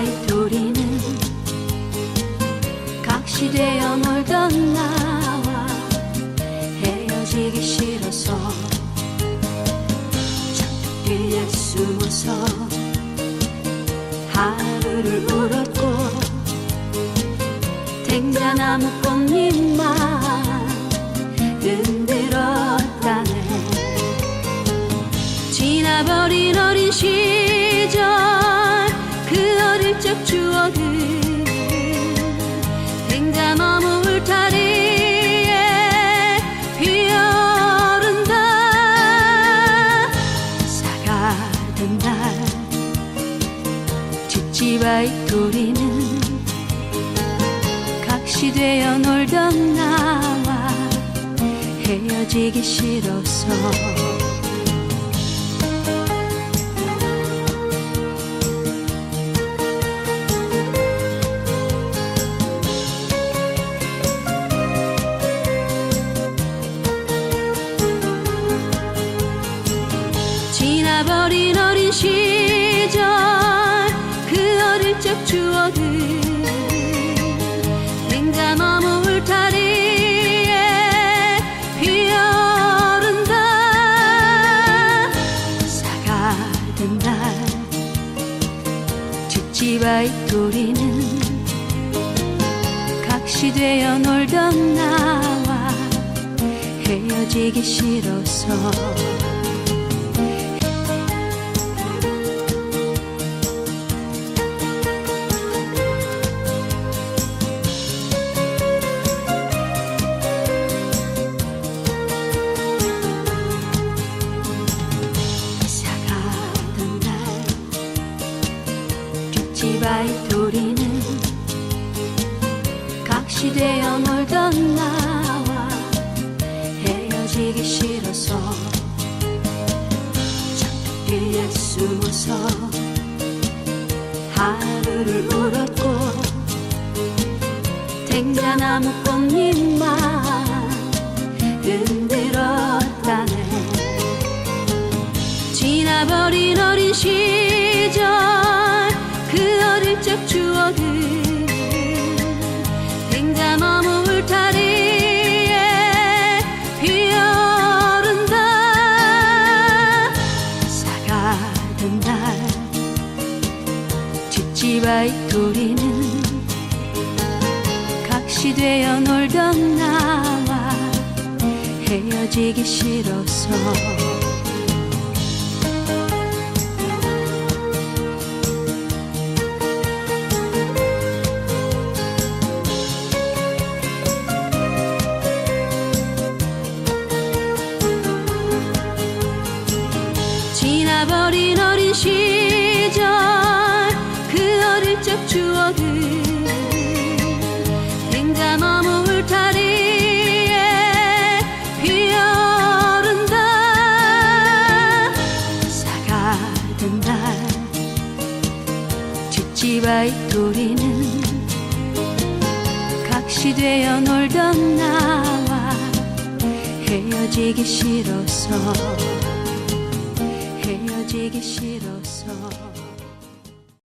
cid바이토리는 각시되어 놀던 나와 헤어지기 싫어서 창밖 뒤에 숨어서 하루를 울었고 탱자나무 꽃잎만 흔들었다네. 지나버린 어린 시절 적 추억을 탱자나무 울타리에 피어오른다. 사가던 날 쥐지바이 토리는 각시되어 놀던 나와 헤어지기 싫어서 지나버린 어린 시절 그 어릴 적 추억을 냉장나무 울타리에 피어오른다. 사가던 날 쥐지바이 토리는 각시되어 놀던 나와 헤어지기 싫어서 도리는 각시되어 놀던 나와 헤어지기 싫어서 창밖 뒤에 숨어서 하루를 울었고 탱자나무 꽃잎만 적 추억을 탱자나무 울타리에 피어오른다. 사가던 날 쥐지바이 토리는 각시되어 놀던 나와 헤어지기 싫어서 시절 그 어릴 적 추억을 탱자나무 울타리에 피어오른다. 사가던 날 쥐지바이 토리는 각시되어 놀던 나와 헤어지기 싫어서 헤어지기 싫어서